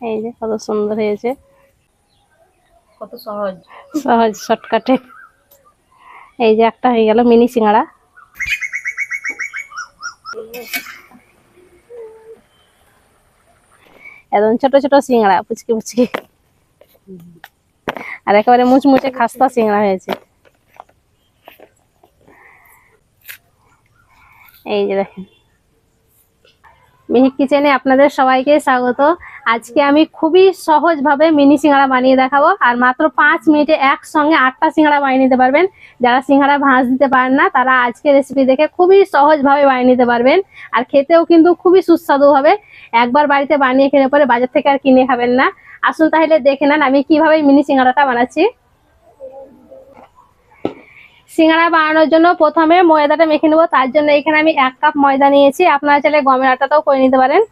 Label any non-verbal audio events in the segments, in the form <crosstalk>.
এই যে কত সুন্দর হয়েছে। কত সহজ। সহজ শর্টকাটে। এই যে একটা হয়ে গেল মিনি সিঙ্গাড়া। একদম ছোট ছোট সিঙ্গাড়া পুচকি পুচকি। আর একেবারে মুচমুচে খাস্তা সিঙ্গাড়া হয়েছে। এই যে দেখেন। মিহিক কিচেনে আপনাদের সবাইকে স্বাগত। আজকে আমি খুবই সহজভাবে মিনি সিঙ্গাড়া বানিয়ে দেখাবো। আর মাত্র পাঁচ মিনিটে একসঙ্গে আটটা সিঙ্গাড়া বানিয়ে নিতে পারবেন। যারা সিঙ্গাড়া ভাঁজ দিতে পারেন না, তারা আজকে রেসিপি দেখে খুবই সহজভাবে বানিয়ে নিতে পারবেন। আর খেতেও কিন্তু খুবই সুস্বাদু হবে। একবার বাড়িতে বানিয়ে খেলে পরে বাজার থেকে আর কিনে খাবেন না। আসুন তাহলে দেখে নেন আমি কীভাবে মিনি সিঙ্গাড়াটা বানাচ্ছি। সিঙ্গাড়া বানানোর জন্য প্রথমে ময়দাটা মেখে নেব। তার জন্য এখানে আমি এক কাপ ময়দা নিয়েছি। আপনারা চাইলে গমের আটাটাও করে নিতে পারেন।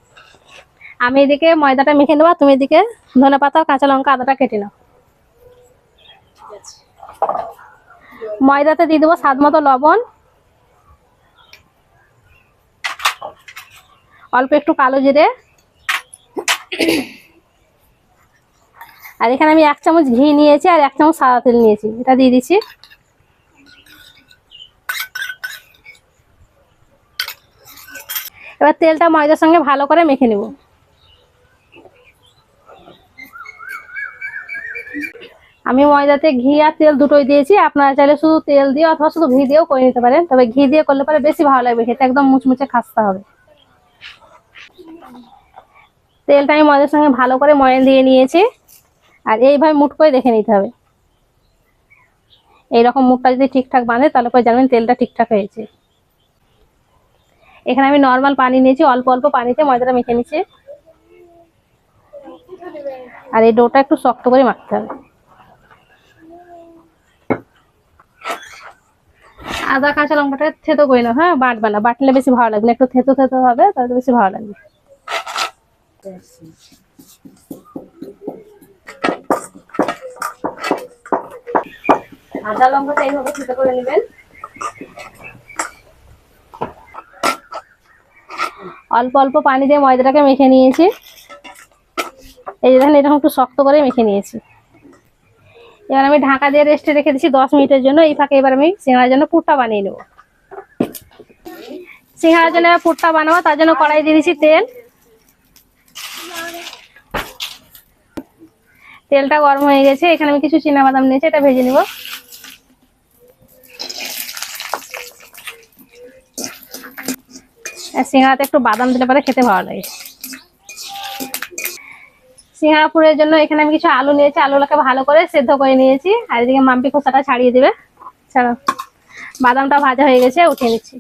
আমি এদিকে ময়দাটা মেখে নেব, তুমি এদিকে ধনে পাতা, কাঁচা লঙ্কা, আদাটা কেটে নাও। ময়দাতে দিয়ে দেবো স্বাদ মতো লবণ। অল্প একটু কালো জিরে। আর এখানে আমি এক চামচ ঘি নিয়েছি আর এক চামচ সাদা তেল নিয়েছি, এটা দিয়ে দিচ্ছি। এবার তেলটা ময়দার সঙ্গে ভালো করে মেখে নেব। আমি ময়দাতে ঘি আর তেল দুটোই দিয়েছি। আপনারা চাইলে শুধু তেল দিয়ে অথবা শুধু ঘি দিয়েও করে নিতে পারেন। তবে ঘি দিয়ে করলে পরে বেশি ভালো লাগবে, খেতে একদম মুচমুচে খাস্তা হবে। তেলটা আমি ময়দার সঙ্গে ভালো করে ময়ন দিয়ে নিয়েছি। আর এইভাবে মুট করে দেখে নিতে হবে। এইরকম মুখটা যদি ঠিকঠাক বাঁধে, তাহলে পরে জানবেন তেলটা ঠিকঠাক হয়েছে। এখানে আমি নর্মাল পানি নিয়েছি, অল্প অল্প পানিতে ময়দাটা মেখে নিচ্ছি। আর এই ডোটা একটু শক্ত করে মাখতে হবে। আদা, কাঁচা লঙ্কাটা থেতো করে নাও হ্যাঁ? বাটবে না। বাটলে বেশি ভালো লাগবে। একটু থেতো থেতো হবে, তাহলে বেশি ভালো লাগবে। আদা করে নেবেন। অল্প অল্প পানি দিয়ে ময়দাটাকে মেখে নিয়েছি। এই দেখেন, এরকম একটু শক্ত করে মেখে নিয়েছি। এবার আমি ঢাকা দিয়ে রেস্টে রেখে দিচ্ছি দশ মিনিটের জন্য। এই ফাঁকে এবার আমি সিঙ্গাড়ার জন্য পুরটা বানিয়ে নেব। সিঙ্গাড়ার জন্য পুরটা বানাবো, তার জন্য কড়াই দিয়ে দিচ্ছি তেল। তেলটা গরম হয়ে গেছে, এখানে আমি কিছু বাদাম নিয়েছি, এটা ভেজে নেব। আর সিঙ্গাড়াতে একটু বাদাম দিলে পরে খেতে ভালো লাগে। সিঙ্গাড়া পুরের জন্য এখানে আমি কিছু আলু নিয়েছি, আলুগুলোকে ভালো করে সেদ্ধ করে নিয়েছি। আর এদিকে মাম্পি খোসাটা ছাড়িয়ে দিবে। ছাড়া। বাদামটা ভাজা হয়ে গেছে, উঠিয়ে নিচ্ছি।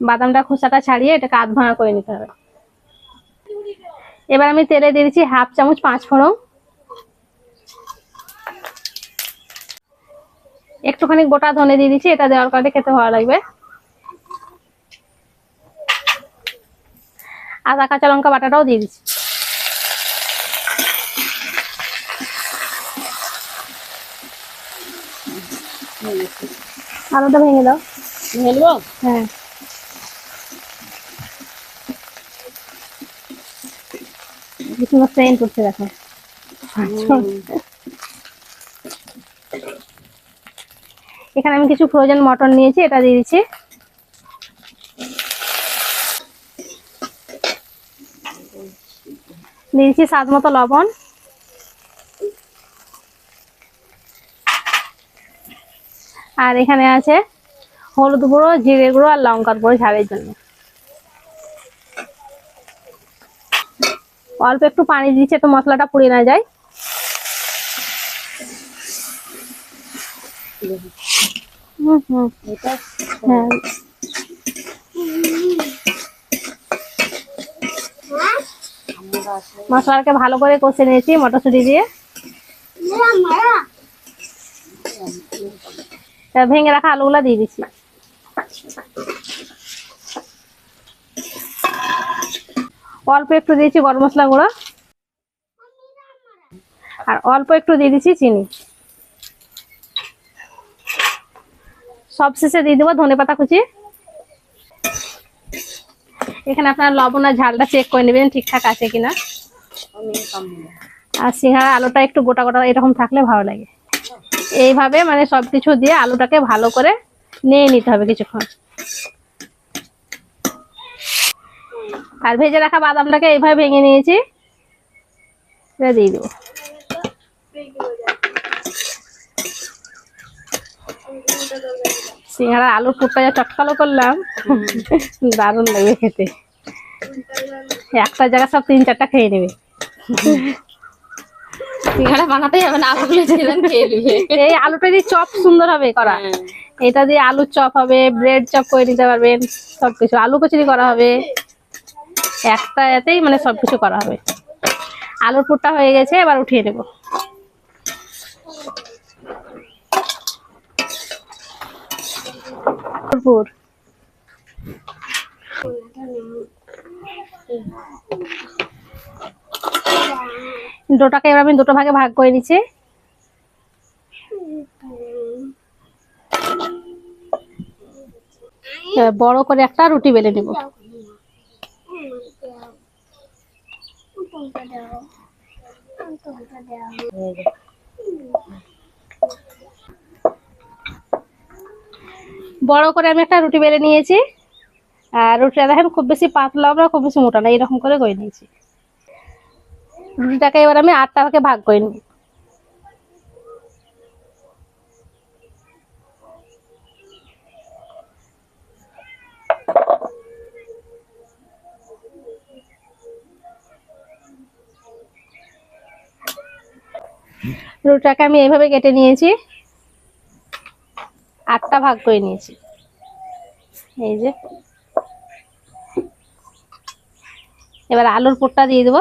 বাদামটা খোসাটা ছাড়িয়ে এটাকে আধ ভাঙা করে নিতে হবে। এবার আমি তেলে দিয়ে দিচ্ছি হাফ চামচ পাঁচ ফোড়ন একটুখানি গোটা ধনে দিয়ে দিচ্ছি এটা দেওয়ার কারণে খেতে ভালো লাগবে। আদা কাঁচা লঙ্কা বাটাটাও দিয়ে দিচ্ছি। আলুটা ভেঙে দাও। হেলবো হ্যাঁ। কি সুন্দর সেন্ট উঠছে দেখো। এখানে আমি কিছু ফ্রোজেন মটন নিয়েছি, এটা দিয়ে দিচ্ছি। দিয়ে দিচ্ছি স্বাদ মতো লবণ। আর এখানে আছে হলুদ গুঁড়ো, জিরে গুঁড়ো আর লঙ্কার গুঁড়ো ঝালের জন্য। অল্প একটু পানি দিচ্ছে তো মশলাটা পুড়ে না যায়। হুম হুম হ্যাঁ মশলাটাকে ভালো করে কষে নিয়েছি মটরশুঁটি দিয়ে। ভেঙে রাখা আলুগুলা দিয়ে দিচ্ছি। অল্প একটু দিয়েছি গরম মশলা গুঁড়ো। আর অল্প একটু দিয়ে দিচ্ছি চিনি। সব শেষে দিয়ে দেবো, ধনে পাতা কুচি। এখানে আপনার লবণ আর ঝালটা চেক করে নেবেন, ঠিকঠাক আছে কিনা। আর সিঙ্গারা আলুটা একটু গোটা গোটা এরকম থাকলে ভালো লাগে। এইভাবে মানে সব কিছু দিয়ে আলুটাকে ভালো করে নিয়ে নিতে হবে কিছুক্ষণ। আর ভেজে রাখা বাদামটাকে এইভাবে ভেঙে নিয়েছি। দিয়ে দেবো। সিঙ্গারা আলুর পুরটা যা চটকালো করলাম। দারুণ লাগবে খেতে। একটা জায়গা সব তিন চারটা খেয়ে নেবে। বানাতে যাবে না আলুগুলো খেয়ে নিবে। এই আলুটা দিয়ে চপ সুন্দর হবে করা। হ্যাঁ। এটা দিয়ে আলুর চপ হবে ব্রেড চপ করে নিতে পারবেন সবকিছু। আলু কচুরি করা হবে। একটা এতেই মানে সবকিছু করা হবে। আলুর পুরটা হয়ে গেছে এবার উঠিয়ে নেব। আলুর পুর ডোটাকে এবার আমি দুটো ভাগে ভাগ করে এবার বড় করে একটা রুটি বেলে নিব। বড় করে আমি একটা রুটি বেলে নিয়েছি। আর রুটিটা দেখেন খুব বেশি পাতলাও না খুব বেশি মোটা না, এরকম করে করে নিয়েছি। রুটিটাকে এবার আমি আটটা ভাগে ভাগ করে নিই রুটিটাকে আমি এইভাবে কেটে নিয়েছি। ভাগ করে নিয়েছি। এই যে। এবার আলুর পুরটা দিয়ে দেবো।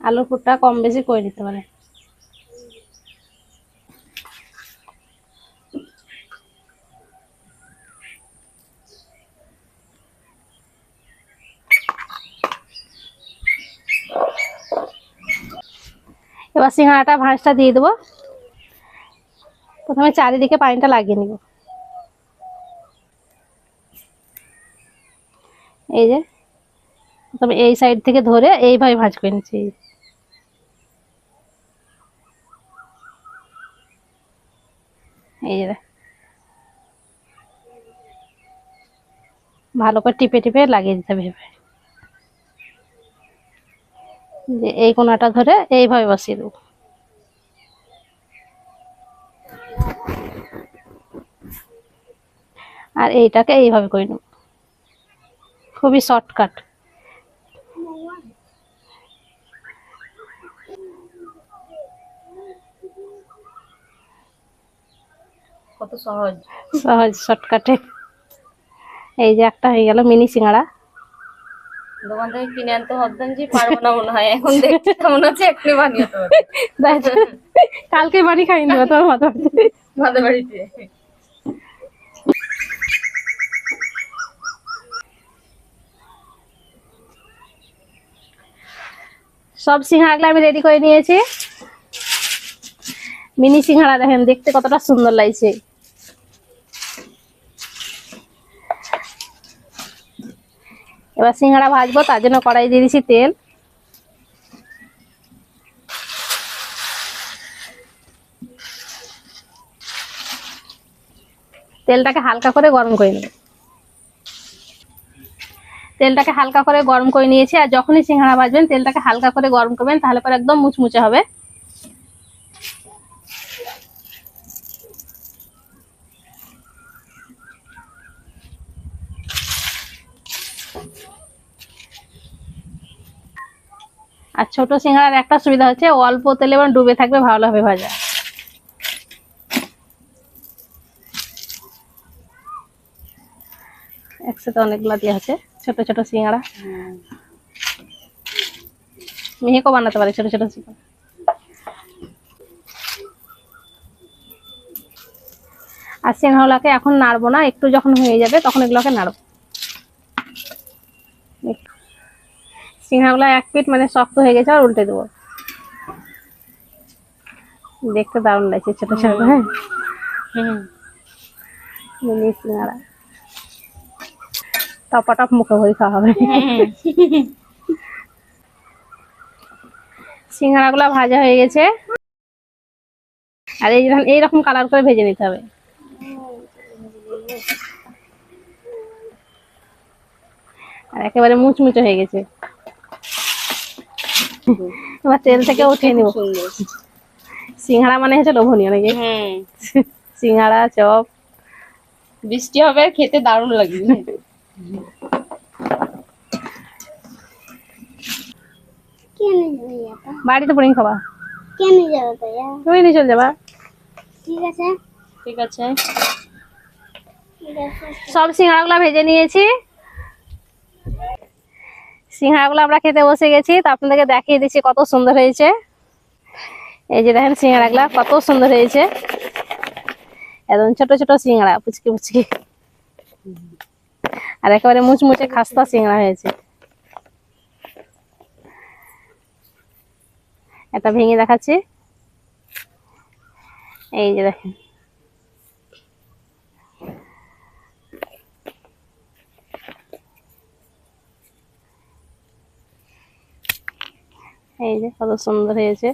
আলুর পুরটা কম বেশি করে দিতে পারে এবার সিঙ্গাড়াটা ভাঁজটা দিয়ে দেবো প্রথমে চারিদিকে পানিটা লাগিয়ে নিব এই যে, প্রথমে এই সাইড থেকে ধরে এইভাবে ভাঁজ করে নিচ্ছি এই যে। ভালো করে টিপে টিপে লাগিয়ে দিতে হবে। যে এই কোনাটা ধরে এইভাবে বসিয়ে দেবো। আর এইটাকে এইভাবে করে নেব। খুবই শর্টকাট। কত সহজ। সহজ শর্টকাটে। এই যে একটা হয়ে গেল মিনি সিঙ্গাড়া। দোকান থেকে কিনে আনতে ভাবতাম যে পারব না মনে হয়। এখন দেখতে কেমন আছে এক্ষুনি বানিয়ে তো কালকে বাড়ি খাইয়ে দেবো তোমার মাথা আমাদের বাড়িতে সব সিঙ্গাড়াগুলো আমি রেডি করে নিয়েছি। মিনি সিঙ্গাড়া দেখেন দেখতে কতটা সুন্দর লাগছে। এবার সিঙ্গাড়া ভাজবো, তার জন্য কড়াই দিয়ে দিয়েছি তেল। তেলটাকে হালকা করে গরম করে নেব। তেলটাকে হালকা করে গরম করে নিয়েছি, আর যখনই সিঙ্গাড়া ভাজবেন, তেলটাকে হালকা করে গরম করবেন, তাহলে পরে একদম মুচমুচে হবে। আর ছোট সিঙ্গাড়ার একটা সুবিধা হচ্ছে অল্প তেলে এবং ডুবে থাকবে, ভালো হবে ভাজা। একসাথে অনেকগুলো দেওয়া হচ্ছে, ছোট ছোট সিঙ্গাড়া মেহেকও বানাতে পারে ছোট ছোট সিঙ্গাড়া আর সিঙ্গাড়াগুলোকে এখন নাড়বো না, একটু যখন হয়ে যাবে তখন এগুলোকে নাড়বো। সিঙ্গাগুলো এক পিট মানে শক্ত হয়ে গেছে আর উল্টে দেবো। দেখতে দারুণ লাগছে ছোট ছোট হ্যাঁ মিনি সিঙ্গারা। টপাটপ মুখে ভরি খাওয়া হবে। সিঙ্গারাগুলো ভাজা হয়ে গেছে। আর এই রকম এইরকম কালার করে ভেজে নিতে হবে। আর একেবারে মুচমুচে হয়ে গেছে। <laughs> এবার তেল থেকে উঠিয়ে নিব। সিঙ্গারা মানে হচ্ছে লোভনীয় নাকি? হুম। <laughs> সিঙ্গারা চপ। বৃষ্টি হবে খেতে দারুণ লাগবে। কেন যাবে আপা? বাড়িতে পড়ে খাবা? কেন যাবে ভাইয়া? তুমি নিয়ে চলে যাবা। ঠিক আছে। ঠিক আছে। সব ভেজে নিয়েছি। সিঙ্গারাগুলো আমরা খেতে বসে গেছি, তো আপনাদেরকে দেখিয়ে দিচ্ছি কত সুন্দর হয়েছে। এই যে দেখেন সিঙ্গারাগুলা, কত সুন্দর হয়েছে। একদম ছোট ছোট সিঙ্গারা, পুচকি পুচকি। আর একেবারে মুচমুচে খাস্তা সিঙ্গারা হয়েছে। এটা ভেঙে দেখাচ্ছি। এই যে দেখেন। এই যে কত সুন্দর হয়েছে।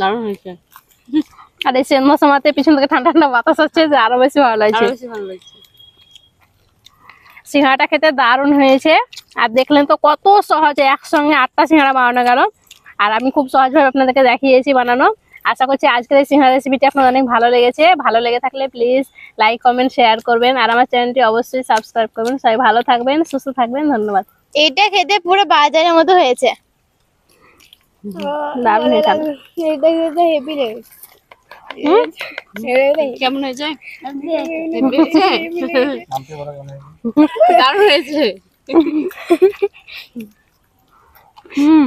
দারুণ হয়েছে। আর এই সেন মশামাতে পিছন থেকে ঠান্ডা ঠান্ডা বাতাস আসছে যে আরও বেশি ভালো লাগছে। আরও বেশি ভালো লাগছে। সিঙ্গাড়াটা খেতে দারুণ হয়েছে। আর দেখলেন তো কত সহজে একসঙ্গে আটটা সিঙ্গাড়া বানানো গেল। আর আমি খুব সহজভাবে আপনাদেরকে দেখিয়েছি বানানো। আশা করছি আজকের এই সিঙ্গাড়া রেসিপিটি আপনার অনেক ভালো লেগেছে। ভালো লেগে থাকলে প্লিজ লাইক কমেন্ট শেয়ার করবেন। আর আমার চ্যানেলটি অবশ্যই সাবস্ক্রাইব করবেন। সবাই ভালো থাকবেন সুস্থ থাকবেন। ধন্যবাদ। এটা খেতে পুরো বাজারের মতো হয়েছে। দারুণ এটা খেতে হেভি লেগেছে। কেমন হয়েছে? দারুণ হয়েছে। হুম।